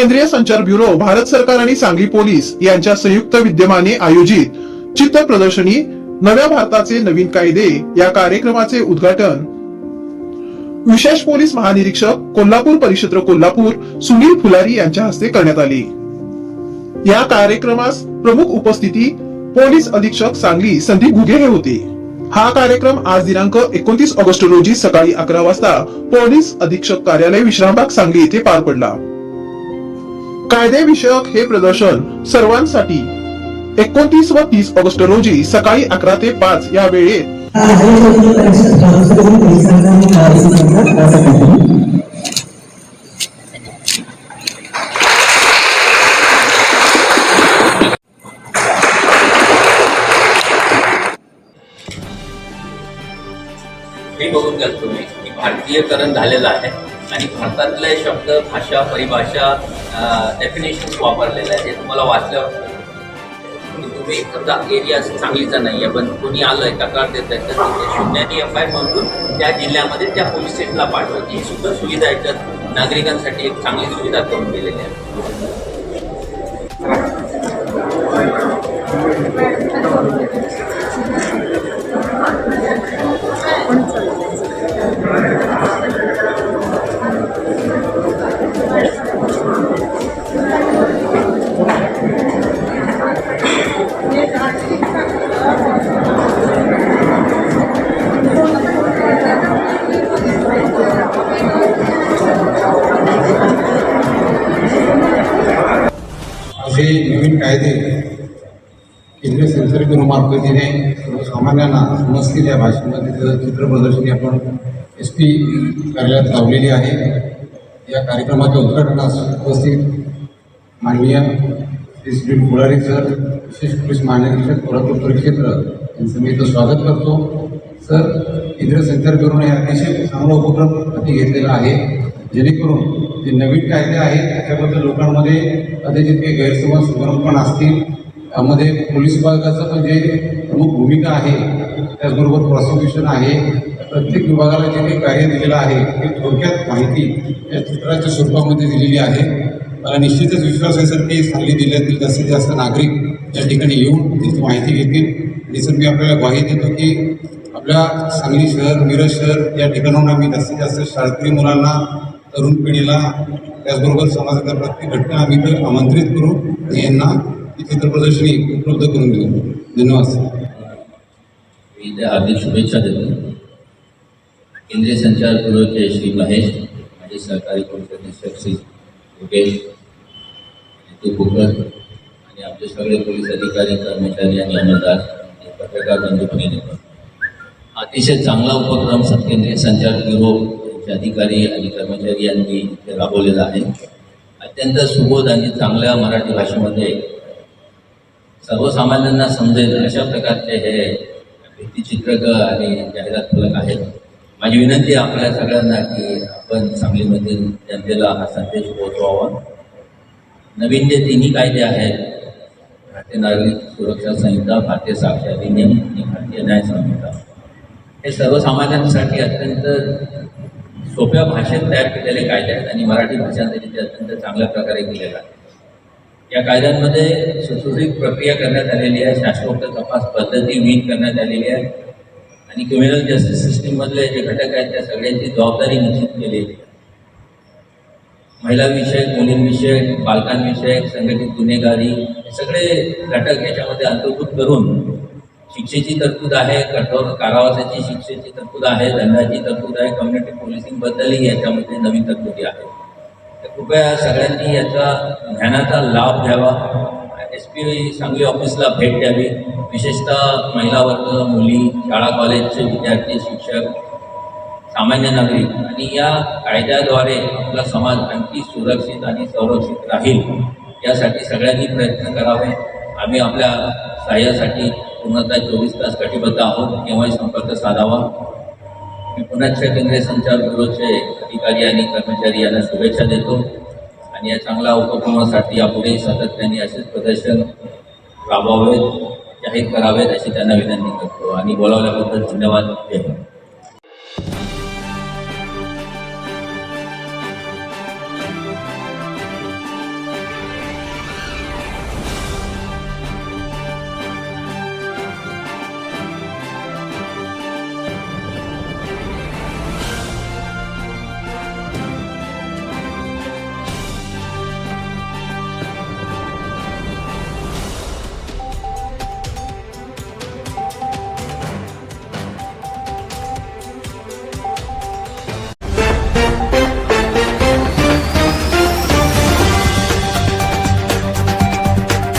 केंद्रीय संचार ब्युरो भारत सरकार आणि सांगली पोलीस यांच्या संयुक्त विद्यमाने आयोजित चित्र प्रदर्शनी नव्या भारताचे नवीन कायदे या कार्यक्रमाचे उद्घाटन विशेष पोलीस महानिरीक्षक कोल्हापूर परिक्षेत्र कोल्हापूर सुनील फुलारी यांच्या हस्ते करण्यात आले. या कार्यक्रमास प्रमुख उपस्थिती पोलीस अधीक्षक सांगली संदीप घुगे हे होते. हा कार्यक्रम आज दिनांक एकोणतीस ऑगस्ट रोजी सकाळी अकरा वाजता पोलीस अधीक्षक कार्यालय विश्रामबाग सांगली येथे पार पडला. कायदेविषयक हे प्रदर्शन सर्वांसाठी एकोणतीस व तीस ऑगस्ट रोजी सकाळी अकरा ते पाच या वेळेत. हे बघून घ्या तुम्ही भारतीयकरण झालेलं आहे. आणि भारतातले शब्द भाषा परिभाषा डेफिनेशन्स वापरलेले आहेत. हे तुम्हाला वाचल्यावर की तुम्ही समजा एरिया चांगलीचा नाही आहे पण कोणी आलंय तक्रार देत आहे तर तिथे शून्याने एफ आय म्हणून त्या जिल्ह्यामध्ये त्या पोलीस स्टेशनला पाठवते ही सुद्धा सुविधा याच्यात नागरिकांसाठी एक चांगली सुविधा करून दिलेली आहे. हे नवीन कायदे केंद्रीय सेन्सर ब्युरोमार्फतीने सर्वसामान्यांना समजतील या भाषेमध्ये त्याचं चित्र प्रदर्शनी आपण एस पी कार्यालयात लावलेली आहे. या कार्यक्रमाच्या उद्घाटनास उपस्थित माननीय श्री श्री पुढारी सर विशेष पोलीस महानिरीक्षक कोल्हापूर परिक्षेत्र यांचं मी इथं स्वागत करतो. सर केंद्रीय संचार करून हे अतिशय चांगला उपक्रम हाती घेतलेला आहे. जेणेकरून जे नवीन कायदे आहेत त्याच्याबद्दल लोकांमध्ये कदाचित काही गैरसमज पण असतील. त्यामध्ये पोलीस विभागाचं पण जे प्रमुख भूमिका आहे त्याचबरोबर प्रॉसिक्युशन आहे प्रत्येक विभागाला जे काही कार्य दिलेलं आहे ते थोडक्यात माहिती या चित्राच्या स्वरूपामध्ये दिलेली आहे. मला निश्चितच विश्वास आहे सर की सांगली जिल्ह्यातील जास्तीत जास्त नागरिक या ठिकाणी येऊन त्याची माहिती घेतील. आणि सर मी आपल्याला ग्वाही देतो की आपल्या सांगली शहर मिरज शहर या ठिकाणाहून आम्ही जास्तीत जास्त शाळकरी मुलांना तरुण पिढीला त्याचबरोबर समाजाच्या प्रत्येक घटना आम्ही तर आमंत्रित करू आणि यांना ही चित्रप्रदर्शनी उपलब्ध करून देऊ. धन्यवाद मी त्या हार्दिक शुभेच्छा देतो. केंद्रीय संचार ब्युरोचे श्री महेश माझे सहकारी पोलीस श्री योगेश नितू कुकर आणि आमचे सगळे पोलीस अधिकारी कर्मचारी आणि अंमलदार पत्रकार बंधू भगिनी अतिशय चांगला उपक्रम स- केंद्रीय संचार अधिकारी आणि कर्मचारी यांनी इथे राबवलेलं आहे. अत्यंत सुबोध आणि चांगल्या मराठी भाषेमध्ये सर्वसामान्यांना समजेल अशा प्रकारचे हे भित्तीचित्रक आणि जाहिरात फलक आहेत. माझी विनंती आपल्या सगळ्यांना की आपण सांगलीमधील जनतेला हा संदेश पोहोचवावा. नवीन जे तिन्ही कायदे आहेत भारतीय नागरिक सुरक्षा संहिता भारतीय साक्षर अधिनियम आणि भारतीय न्याय संहिता हे सर्वसामान्यांसाठी अत्यंत सोप्या भाषेत तयार केलेले कायदे आहेत आणि मराठी भाषांतरी ते अत्यंत चांगल्या प्रकारे केलेलं आहे या कायद्यांमध्ये सुसूचित प्रक्रिया करण्यात आलेली आहे शाश्वत तपास पद्धती विहीन करण्यात आलेली आहे आणि क्रिमिनल जस्टिस सिस्टीममधले जे घटक आहेत त्या सगळ्यांची जबाबदारी निश्चित केलेली आहे. महिलाविषयक मुलींविषयक बालकांविषयक संघटित गुन्हेगारी हे सगळे घटक याच्यामध्ये अंतर्भूत करून शिक्षेची तरतूद आहे कठोर कारावासाची शिक्षेची तरतूद आहे दंडाची तरतूद आहे कम्युनिटी पोलिसिंगबद्दलही याच्यामध्ये नवीन तरतुदी आहेत. तर कृपया सगळ्यांनी याचा ज्ञानाचा लाभ घ्यावा. एस पी सांगली ऑफिसला भेट द्यावी. विशेषतः महिला वर्ग मुली शाळा कॉलेजचे विद्यार्थी शिक्षक सामान्य नागरिक आणि या कायद्याद्वारे आपला समाज आणखी सुरक्षित आणि संरक्षित राहील यासाठी सगळ्यांनी प्रयत्न करावे. आम्ही आपल्या सहाय्यासाठी पूर्णतः चोवीस तास कटिबद्ध आहोत. केव्हाही संपर्क साधावा. मी पुन्हा केंद्रीय संचार ब्युरोचे अधिकारी आणि कर्मचारी यांना शुभेच्छा देतो. आणि या चांगल्या उपक्रमासाठी यापुढे सातत्याने असेच प्रदर्शन राबवावेत जाहीर करावेत अशी त्यांना विनंती करतो. आणि बोलावल्याबद्दल धन्यवाद. जय